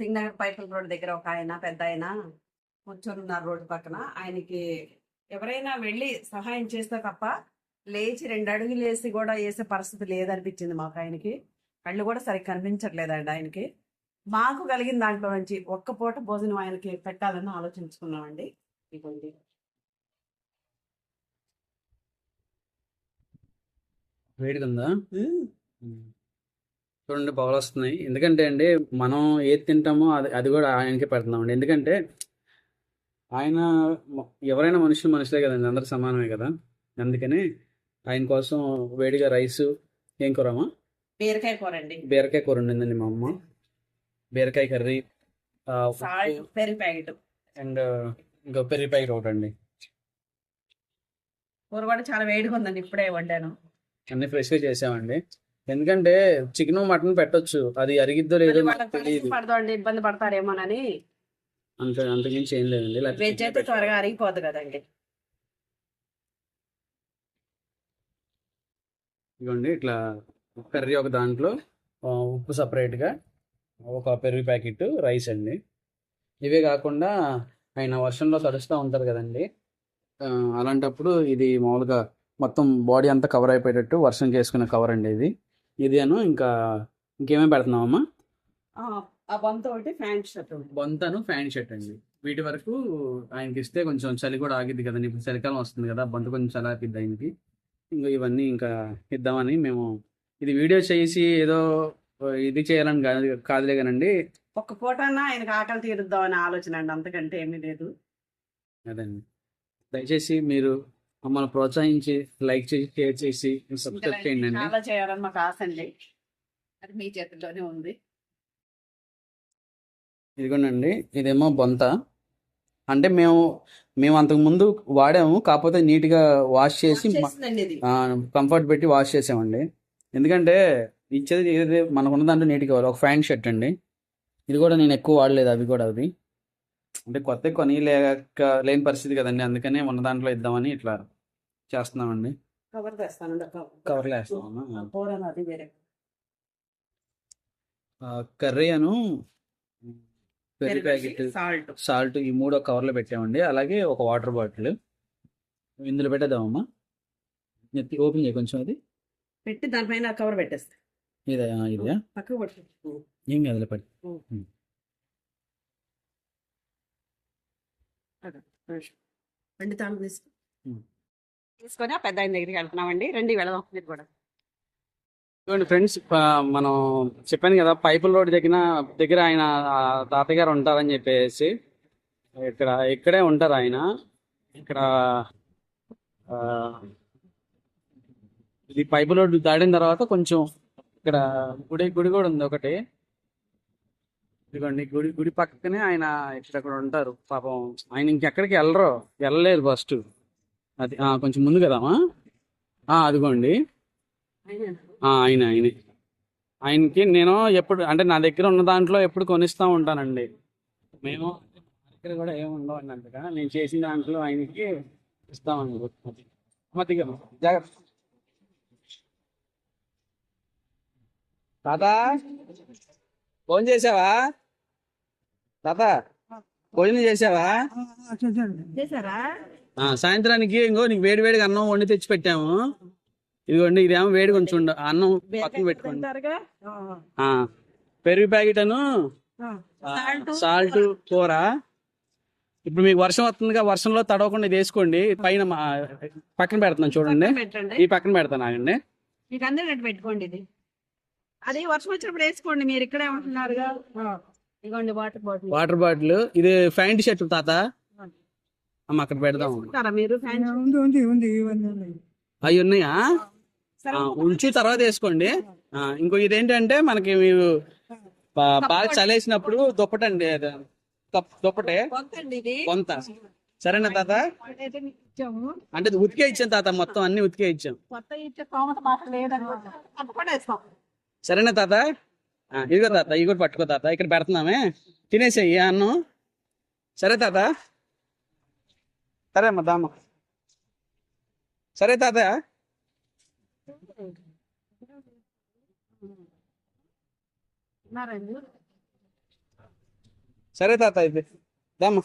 సింగనగర్ పైపుల రోడ్ దగ్గర ఒక ఆయన పెద్ద ఆయన కూర్చొని ఉన్నారు రోడ్డు పక్కన. ఆయనకి ఎవరైనా వెళ్ళి సహాయం చేస్తే తప్ప లేచి రెండు అడుగులు వేసి కూడా వేసే పరిస్థితి లేదనిపించింది మాకు ఆయనకి. కళ్ళు కూడా సరిగ్గా కనిపించట్లేదండి ఆయనకి. మాకు కలిగిన దాంట్లో నుంచి ఒక్క పూట భోజనం ఆయనకి పెట్టాలని ఆలోచించుకున్నామండి. ఇదిగోండి. వేడిగా ఉందా చూడండి పొగలు వస్తున్నాయి. ఎందుకంటే అండి మనం ఏది తింటామో అది అది కూడా ఆయనకే పెడుతున్నామండి ఎందుకంటే ఆయన ఎవరైనా మనుషులు మనుషులే కదండి. అందరు సమానమే కదా. అందుకని ఆయన కోసం వేడిగా రైస్ ఏం కూరమా బీరకాయ కూర అండి. బీరకాయ కూర ఉండిందండి మా అమ్మ. బీరకాయ కర్రీ పెరుగు ప్యాకెట్ అండ్ ఇంకా పెరిగి ప్యాకెట్ ఒకటి అండి. కూర కూడా చాలా వేడిగా ఉందండి. ఇప్పుడే వండాను. అన్ని ఫ్రెష్గా చేసామండి. ఎందుకంటే చికెన్ మటన్ పెట్టొచ్చు. అది అరిగిద్దో లేదో నాకు తెలియదు పడదు అండి ఇబ్బంది పడతారేమోనని. అంత అంతకుమించి ఏం లేదండి లేకపోతే వెజ్ అయితే త్వరగా అరిగిపోదు కదండి. ఇదిగోండి ఇట్లా కర్రీ ఒక దాంట్లో ఉప్పు సపరేట్గా ఒక పెరుగు ప్యాకెట్ రైస్ అండి. ఇవే కాకుండా ఆయన వర్షంలో తడుస్తూ ఉంటారు కదండి. అలాంటప్పుడు ఇది మామూలుగా మొత్తం బాడీ అంతా కవర్ అయిపోయేటట్టు వర్షం చేసుకునే కవర్ అండి ఇది. ఇది అను ఇంకా ఇంకేమేమి పెడుతున్నామమ్మా ఆ, ఆ బంత ఒకటి ప్యాంట్ షర్ట్. బొంతను ఫ్యాన్ షర్ట్ అండి. వీటి వరకు ఆయనకి ఇస్తే కొంచెం చలి కూడా ఆగిద్ది కదండి. ఇప్పుడు చలికాలం వస్తుంది కదా బొంత కొంచెం చలి ఆగిద్ది ఆయనకి. ఇంకా ఇవన్నీ ఇంకా ఇద్దామని మేము ఇది వీడియో చేసి ఏదో ఇది చేయాలని కాదు కాదులే కానండి. ఒక్క పూటన్నా ఆయనకు ఆకలి తీరుద్దామని ఆలోచన అండి. అంతకంటే ఏమీ లేదు. అదండి. దయచేసి మీరు మమ్మల్ని ప్రోత్సహించి లైక్ చేసి షేర్ చేసి సబ్స్క్రైబ్ చేయండి అండి. చాలా చేయాలని మాకు ఆశ అండి. అది మీ చేతుల్లోనే ఉంది. ఇదిగోనండి ఇదేమో బొంత. అంటే మేము మేము అంతకు ముందు వాడాము కాకపోతే నీట్గా వాష్ చేసి కంఫర్ట్ పెట్టి వాష్ చేసామండి. ఎందుకంటే ఇచ్చేది ఏది మనకు ఉన్న దాంట్లో నీట్గా కావాలి. ఒక ఫ్యాంట్ షర్ట్ అండి. ఇది కూడా నేను ఎక్కువ వాడలేదు అవి కూడా అవి. అంటే కొత్త కొని లేక లేని పరిస్థితి కదండి. అందుకనే ఉన్న దాంట్లో ఇద్దామని ఇట్లా చేస్తున్నామండి. కవర్ తెస్తానండి కవర్లో వేస్తామన్నా కూర అది వేరే. కర్రీ అను పెరుగు ప్యాకెట్ సాల్ట్ సాల్ట్ ఈ మూడు కవర్లో పెట్టామండి. అలాగే ఒక వాటర్ బాటిల్ ఇందులో పెట్టేద్దామమ్మా. ఎత్తి ఓపెన్ చేయ కొంచెం అది. పెట్టి దానిపైన కవర్ పెట్టేస్తా. ఇదే ఇదే? పక్కకు పట్టు ఏం కదలే పడి రెండు తాళ్ళు. తీసుకొని ఆ పెద్ద ఆయన దగ్గరికి వెళ్తున్నామండి. రండి వెళదాం మీరు కూడా. చూడండి ఫ్రెండ్స్ మనం చెప్పాను కదా పైపుల రోడ్ దగ్గర దగ్గర ఆయన ఆ తాతయ్య గారు ఉంటారని చెప్పేసి ఇక్కడ ఇక్కడే ఉంటారు ఆయన. ఇక్కడ ఇది పైపు రోడ్ దాటిన తర్వాత కొంచెం ఇక్కడ గుడి గుడి కూడా ఉంది ఒకటి. ఇదిగోండి గుడి గుడి పక్కనే ఆయన ఇక్కడ ఉంటారు. పాపం ఆయన ఇంకెక్కడికి వెళ్ళరు. వెళ్ళలేరు ఫస్ట్ అది కొంచెం ముందు కదమ్మా అదిగోండి. ఆయన. ఆయనే ఆయనకి నేను ఎప్పుడు అంటే నా దగ్గర ఉన్న దాంట్లో ఎప్పుడు కొనిస్తూ ఉంటానండి. మేము దగ్గర కూడా ఏమి ఉండవండి అంతగా. నేను చేసిన దాంట్లో ఆయనకి ఇస్తామండి అది. జాగ్రత్త. తాత ఫోన్ చేసావా? తాత భోజనం చేసావా? సాయంత్రానికి ఇంకో నీకు వేడి వేడిగా అన్నం వండి తెచ్చి పెట్టాము. ఇదిగోండి ఇదేమో వేడి కొంచెం అన్నం పక్కన పెట్టుకోండి. పెరుగు ప్యాకెట్ అను సాల్ట్. సాల్ట్ కూర. ఇప్పుడు మీకు వర్షం వస్తుందిగా వర్షంలో తడవకుండా ఇది వేసుకోండి. పైన పక్కన పెడుతున్నాను చూడండి. ఈ పక్కన పెడతాను ఆగండి. మీకు అందరినట్టు పెట్టుకోండి ఇది. అది వర్షం వచ్చినప్పుడు వేసుకోండి మీరు ఇక్కడే ఉంటున్నారుగా. ఇదిగోండి వాటర్ బాటిల్. Water bottle. ఇది ఫ్యాంట్ షర్ట్ తాత? అమ్మ అక్కడ పెడదాం. మీరు అవి ఉన్నాయా? ఉంచి తర్వాత వేసుకోండి. ఇంకో ఇదేంటంటే మనకి మీరు బాగా చలేసినప్పుడు దుప్పటండి దుప్పటే? కొంత. సరేనా తాత? అంటే ఉతికే ఇచ్చాం తాత మొత్తం అన్ని ఉతికే ఇచ్చాం. సరేనా తాత? ఇదిగో తాత ఇవి కూడా పట్టుకో తాత ఇక్కడ పెడుతున్నామే. తినేసేయి అన్నం? సరే తాత. సరే అమ్మ దామ్మ. సరే తాత. సరే తాత అయితే. దామా